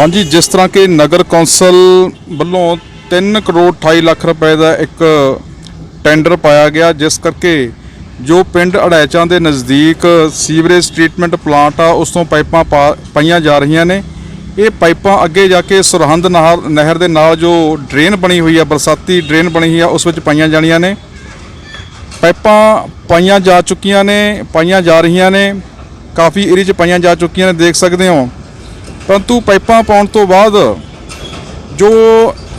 ਹਾਂਜੀ, ਜਿਸ ਤਰ੍ਹਾਂ ਕਿ ਨਗਰ ਕੌਂਸਲ ਵੱਲੋਂ 3 ਕਰੋੜ 28 ਲੱਖ ਰੁਪਏ ਦਾ ਇੱਕ ਟੈਂਡਰ ਪਾਇਆ ਗਿਆ, ਜਿਸ ਕਰਕੇ ਜੋ ਪਿੰਡ ਅੜੈਚਾਂ ਦੇ ਨਜ਼ਦੀਕ ਸੀਵਰੇਜ ਟ੍ਰੀਟਮੈਂਟ ਪਲਾਂਟ ਆ, ਉਸ ਤੋਂ ਪਾਈਪਾਂ ਪਾ- ਪਾਈਆਂ ਜਾ ਰਹੀਆਂ ਨੇ। ਇਹ ਪਾਈਪਾਂ ਅੱਗੇ ਜਾ ਕੇ ਸਰਹੰਦ ਨਹਿਰ ਨਹਿਰ ਦੇ ਨਾਲ ਜੋ ਡਰੇਨ ਬਣੀ ਹੋਈ ਆ, ਬਰਸਾਤੀ ਡਰੇਨ ਬਣੀ ਹੋਈ ਆ, ਉਸ ਵਿੱਚ ਪਾਈਆਂ ਜਾਣੀਆਂ ਨੇ। ਪਾਈਪਾਂ ਪਾਈਆਂ ਜਾ ਚੁੱਕੀਆਂ ਨੇ, ਪਾਈਆਂ ਜਾ ਰਹੀਆਂ ਨੇ। ਕਾਫੀ ਏਰੀਆ 'ਚ ਪਾਈਆਂ ਜਾ ਚੁੱਕੀਆਂ ਨੇ, ਦੇਖ ਸਕਦੇ ਹੋ। ਪਰੰਤੂ ਪਾਈਪਾਂ ਪਾਉਣ ਤੋਂ ਬਾਅਦ ਜੋ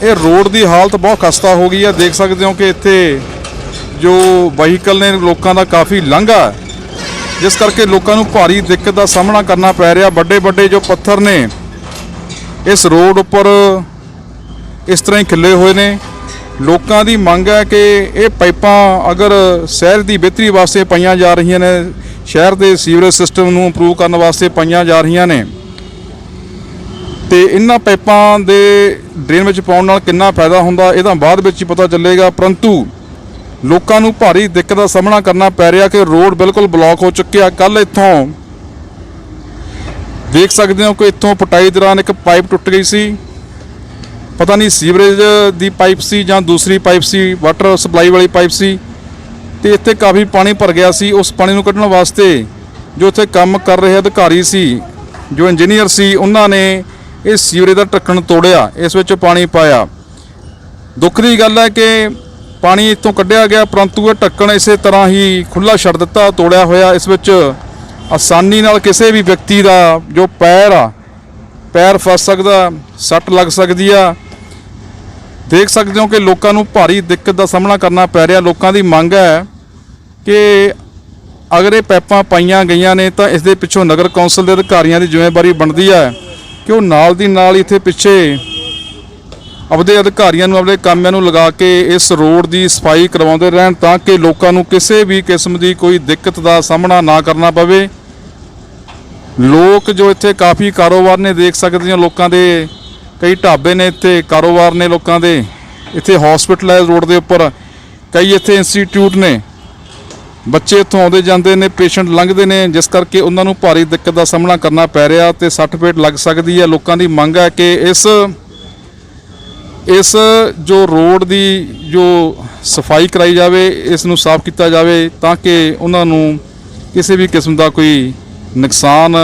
ਇਹ ਰੋਡ ਦੀ ਹਾਲਤ ਬਹੁਤ ਖਸਤਾ ਹੋ ਗਈ ਹੈ। ਦੇਖ ਸਕਦੇ ਹੋ ਕਿ ਇੱਥੇ ਜੋ ਵਹੀਕਲ ਨੇ ਲੋਕਾਂ ਦਾ ਕਾਫੀ ਲੰਘਾ ਜਿਸ ਕਰਕੇ ਲੋਕਾਂ ਨੂੰ ਭਾਰੀ ਦਿੱਕਤ ਦਾ ਸਾਹਮਣਾ ਕਰਨਾ ਪੈ ਰਿਹਾ। ਵੱਡੇ ਵੱਡੇ ਜੋ ਪੱਥਰ ਨੇ ਇਸ ਰੋਡ ਉੱਪਰ ਇਸ ਤਰ੍ਹਾਂ ਹੀ ਖਿੱਲੇ ਹੋਏ ਨੇ। ਲੋਕਾਂ ਦੀ ਮੰਗ ਹੈ ਕਿ ਇਹ ਪਾਈਪਾਂ ਅਗਰ ਸ਼ਹਿਰ ਦੀ ਬਿਹਤਰੀ ਵਾਸਤੇ ਪਾਈਆਂ ਜਾ ਰਹੀਆਂ ਨੇ, ਸ਼ਹਿਰ ਦੇ ਸੀਵਰੇਜ ਸਿਸਟਮ ਨੂੰ ਇੰਪਰੂਵ ਕਰਨ ਵਾਸਤੇ ਪਾਈਆਂ ਜਾ ਰਹੀਆਂ ਨੇ। ਤੇ ਇਹਨਾਂ ਪਾਈਪਾਂ ਦੇ ਡਰੇਨ ਵਿੱਚ ਪਾਉਣ ਨਾਲ ਕਿੰਨਾ ਫਾਇਦਾ ਹੁੰਦਾ ਇਹ ਤਾਂ ਬਾਅਦ ਵਿੱਚ ਹੀ ਪਤਾ ਚੱਲੇਗਾ, ਪਰੰਤੂ ਲੋਕਾਂ ਨੂੰ ਭਾਰੀ ਦਿੱਕਤ ਦਾ ਸਾਹਮਣਾ ਕਰਨਾ ਪੈ ਰਿਹਾ ਕਿ ਰੋਡ ਬਿਲਕੁਲ ਬਲੌਕ ਹੋ ਚੁੱਕਿਆ। ਕੱਲ ਇੱਥੋਂ ਦੇਖ ਸਕਦੇ ਹੋ ਕਿ ਇੱਥੋਂ ਪਟਾਈ ਦੌਰਾਨ ਇੱਕ ਪਾਈਪ ਟੁੱਟ ਗਈ ਸੀ। ਪਤਾ ਨਹੀਂ ਸੀਵਰੇਜ ਦੀ ਪਾਈਪ ਸੀ ਜਾਂ ਦੂਸਰੀ ਪਾਈਪ ਸੀ, ਵਾਟਰ ਸਪਲਾਈ ਵਾਲੀ ਪਾਈਪ ਸੀ ਤੇ ਇੱਥੇ ਕਾਫੀ ਪਾਣੀ ਭਰ ਗਿਆ ਸੀ। ਉਸ ਪਾਣੀ ਨੂੰ ਕੱਢਣ ਵਾਸਤੇ ਜੋ ਇੱਥੇ ਕੰਮ ਕਰ ਰਹੇ ਅਧਿਕਾਰੀ ਸੀ, ਜੋ ਇੰਜੀਨੀਅਰ ਸੀ, ਉਹਨਾਂ ਨੇ ਇਹ ਸੀਵਰੇਜ ਦਾ ਢੱਕਣ ਤੋੜਿਆ, ਇਸ ਵਿੱਚ ਪਾਣੀ ਪਾਇਆ। ਦੁੱਖ ਦੀ ਗੱਲ ਹੈ ਕਿ ਪਾਣੀ ਇੱਥੋਂ ਕੱਢਿਆ ਗਿਆ, ਪਰੰਤੂ ਇਹ ਢੱਕਣ ਇਸੇ ਤਰ੍ਹਾਂ ਹੀ ਖੁੱਲਾ ਛੱਡ ਦਿੱਤਾ, ਤੋੜਿਆ ਹੋਇਆ। ਇਸ ਵਿੱਚ ਆਸਾਨੀ ਨਾਲ ਕਿਸੇ ਵੀ ਵਿਅਕਤੀ ਦਾ ਜੋ ਪੈਰ ਆ, ਪੈਰ ਫਸ ਸਕਦਾ, ਸੱਟ ਲੱਗ ਸਕਦੀ ਆ। ਦੇਖ ਸਕਦੇ ਹੋ ਕਿ ਲੋਕਾਂ ਨੂੰ ਭਾਰੀ ਦਿੱਕਤ ਦਾ ਸਾਹਮਣਾ ਕਰਨਾ ਪੈ ਰਿਹਾ। ਲੋਕਾਂ ਦੀ ਮੰਗ ਹੈ ਕਿ ਅਗਰ ਇਹ ਪੈਪਾਂ ਪਾਈਆਂ ਗਈਆਂ ਨੇ, ਤਾਂ ਇਸ ਦੇ ਪਿੱਛੋਂ ਨਗਰ ਕੌਂਸਲ ਦੇ ਅਧਿਕਾਰੀਆਂ ਦੀ ਜ਼ਿੰਮੇਵਾਰੀ ਬਣਦੀ ਹੈ। ਕਿ ਉਹ ਨਾਲ ਦੀ ਨਾਲ ਇੱਥੇ ਪਿੱਛੇ ਆਪਦੇ ਅਧਿਕਾਰੀਆਂ ਨੂੰ ਆਪਣੇ ਕਾਮਿਆਂ ਨੂੰ ਲਗਾ ਕੇ ਇਸ ਰੋਡ ਦੀ ਸਫ਼ਾਈ ਕਰਵਾਉਂਦੇ ਰਹਿਣ ਤਾਂ ਕਿ ਲੋਕਾਂ ਨੂੰ ਕਿਸੇ ਵੀ ਕਿਸਮ ਦੀ ਕੋਈ ਦਿੱਕਤ ਦਾ ਸਾਹਮਣਾ ਨਾ ਕਰਨਾ ਪਵੇ। ਲੋਕ ਜੋ ਇੱਥੇ ਕਾਫੀ ਕਾਰੋਬਾਰ ਨੇ, ਦੇਖ ਸਕਦੇ ਹੋ ਲੋਕਾਂ ਦੇ ਕਈ ਢਾਬੇ ਨੇ ਇੱਥੇ, ਕਾਰੋਬਾਰ ਨੇ ਲੋਕਾਂ ਦੇ। ਇੱਥੇ ਹਸਪੀਟਲ ਹੈ ਰੋਡ ਦੇ ਉੱਪਰ ਕਈ ਇੱਥੇ ਇੰਸਟੀਚਿਊਟ ਨੇ। ਬੱਚੇ ਇੱਥੋਂ ਆਉਂਦੇ ਜਾਂਦੇ ਨੇ, ਪੇਸ਼ੈਂਟ ਲੰਘਦੇ ਨੇ, ਜਿਸ ਕਰਕੇ ਉਹਨਾਂ ਨੂੰ ਭਾਰੀ ਦਿੱਕਤ ਦਾ ਸਾਹਮਣਾ ਕਰਨਾ ਪੈ ਰਿਹਾ ਤੇ ਸੱਟ ਪੇਟ ਲੱਗ ਸਕਦੀ ਹੈ। ਲੋਕਾਂ ਦੀ ਮੰਗ ਹੈ ਕਿ ਇਸ ਇਸ ਜੋ ਰੋਡ ਦੀ ਜੋ ਸਫ਼ਾਈ ਕਰਾਈ ਜਾਵੇ, ਇਸ ਨੂੰ ਸਾਫ਼ ਕੀਤਾ ਜਾਵੇ ਤਾਂ ਕਿ ਉਹਨਾਂ ਨੂੰ ਕਿਸੇ ਵੀ ਕਿਸਮ ਦਾ ਕੋਈ ਨੁਕਸਾਨ,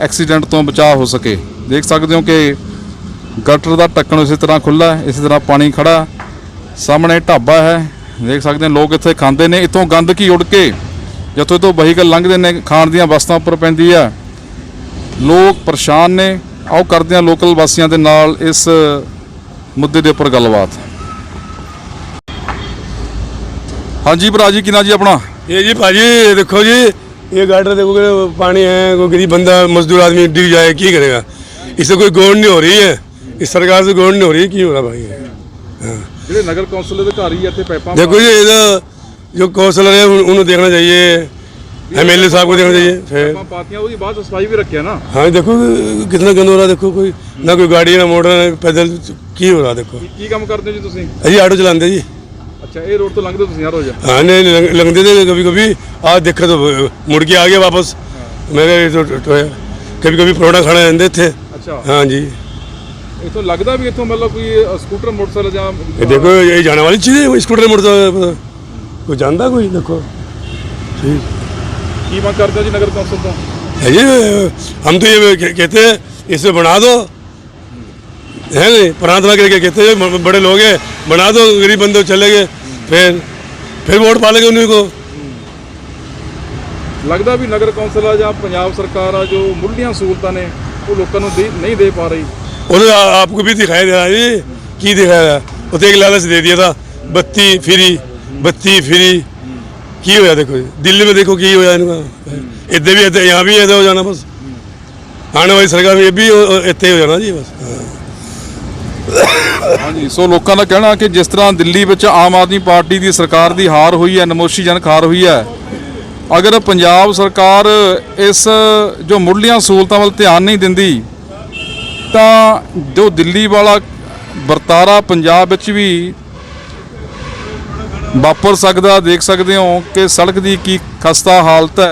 ਐਕਸੀਡੈਂਟ ਤੋਂ ਬਚਾਅ ਹੋ ਸਕੇ। ਦੇਖ ਸਕਦੇ ਹੋ ਕਿ ਗਟਰ ਦਾ ਢੱਕਣ ਇਸੇ ਤਰ੍ਹਾਂ ਖੁੱਲਾ ਹੈ, ਇਸੇ ਤਰ੍ਹਾਂ ਪਾਣੀ ਖੜਾ ਸਾਹਮਣੇ ਢਾਬਾ ਹੈ ਦੇਖ ਸਕਦੇ ਹੋ ਲੋਕ ਇੱਥੇ ਖਾਂਦੇ ਨੇ ਇੱਥੋਂ ਗੰਦਗੀ ਉੱਡ ਕੇ ਜਿੱਥੋਂ ਤੋਂ ਵਹੀਕਲ ਲੰਘਦੇ ਨੇ ਖਾਣ ਦੀਆਂ ਵਸਤਾਂ ਉੱਪਰ ਪੈਂਦੀ ਹੈ ਲੋਕ ਪਰੇਸ਼ਾਨ ਨੇ ਆਓ ਕਰਦੇ ਹਾਂ ਲੋਕਲ ਵਾਸੀਆਂ ਦੇ ਨਾਲ ਇਸ ਮੁੱਦੇ ਦੇ ਉੱਪਰ ਗੱਲਬਾਤ ਹਾਂਜੀ ਭਰਾ ਜੀ ਕਿਨਾ ਜੀ ਆਪਣਾ ये जी भाजी ये देखो जी ये गाटर देखो कि पानी है कोई गरीब बंदा मजदूर आदमी डिग जाए की करेगा इससे कोई गौर नहीं हो रही है इस सरकार से गौर नहीं हो रही है की हो रहा भाई ਜਿਹੜੇ ਨਗਰ ਕੌਂਸਲ ਦੇ ਅਧਿਕਾਰੀ ਇੱਥੇ ਪਾਈਪਾਂ देखो जी इधर जो काउंसलर है उन- उन्हें देखना चाहिए एमएलए साहब को देखना चाहिए फिर ਪਾਈਪਾਂ ਪਾਤੀਆਂ ਉਹਦੀ ਬਾਅਦ ਸਫਾਈ ਵੀ ਰੱਖਿਆ ਨਾ हाँ देखो कितना गंद हो रहा है देखो कोई ना कोई गाड़ी ना मोटर ना पैदल की हो रहा देखो ਕੀ ਕੰਮ ਕਰਦੇ ਹੋ ਜੀ ਤੁਸੀਂ अजी ऑटो चलाते जी ਅੱਛਾ ਇਹ ਰੋਡ ਤੋਂ ਲੰਘਦੇ ਤੁਸੀਂ ਹਰ ਰੋਜ਼ हाँ नहीं लंग- लंगते थे कभी कभी आज देखा तो मुड़ के आ गया वापस मेरे तो टोया कभी कभी परोठा खाना रहते थे ਅੱਛਾ हाँ जी ਇਥੋਂ ਲੱਗਦਾ ਵੀ ਇਥੋਂ ਮਤਲਬ ਕੋਈ ਅ, ਸਕੂਟਰ ਮੋਟਰਸਾਈਕਲ ਜਾਂ ये देखो ये जाने वाली चीज़ है कोई स्कूटर मुड़ता है, कोई जानता कोई देखो ठीक ਕੀ ਮੰਗ ਕਰਦੇ ਹੋ ਜੀ ਨਗਰ ਕੌਂਸਲ ਤੋਂ है जी हम तो ये कह- कहते हैं इसे बना दो है नहीं प्रांत में करके कहते हैं ब- बड़े लोग हैं बना दो गरीब बंदे चले गए फिर फिर वोट पालेंगे उन्हीं को ਲੱਗਦਾ ਵੀ ਨਗਰ ਕੌਂਸਲ ਆ ਜਾਂ ਪੰਜਾਬ ਸਰਕਾਰ ਆ ਜੋ ਮੁੱਢਲੀਆਂ ਸਹੂਲਤਾਂ ਨੇ ਉਹ ਲੋਕਾਂ ਨੂੰ ਦੇ- ਨਹੀਂ ਦੇ ਪਾ ਰਹੀ उन्होंने आ- आपको भी दिखाई दे रहा है जी की दिखाया रहा वो तो एक लालच दे दिया था बत्ती फ्री बत्ती फ्री की होया देखो जी। दिल्ली में देखो की होया इनका इतने भी इतने यहाँ भी ऐसे हो जाना बस आने वाली सरकार में ये भी इतने हो जाना जी बस ਹਾਂਜੀ ਸੋ ਲੋਕਾਂ ਦਾ ਕਹਿਣਾ ਕਿ ਜਿਸ ਤਰ੍ਹਾਂ ਦਿੱਲੀ ਵਿੱਚ ਆਮ ਆਦਮੀ ਪਾਰਟੀ ਦੀ ਸਰਕਾਰ ਦੀ ਹਾਰ ਹੋਈ ਹੈ ਨਮੋਸ਼ੀਜਨਕ ਹਾਰ ਹੋਈ ਹੈ ਅਗਰ ਪੰਜਾਬ ਸਰਕਾਰ ਇਸ ਜੋ ਮੁੱਢਲੀਆਂ ਸਹੂਲਤਾਂ ਵੱਲ ਧਿਆਨ ਨਹੀਂ ਦਿੰਦੀ ਤਾਂ ਜੋ ਦਿੱਲੀ ਵਾਲਾ ਵਰਤਾਰਾ ਪੰਜਾਬ ਵਿੱਚ ਵੀ ਵਾਪਰ ਸਕਦਾ, ਦੇਖ ਸਕਦੇ ਹੋ ਕਿ ਸੜਕ ਦੀ ਕੀ ਖਸਤਾ ਹਾਲਤ ਹੈ।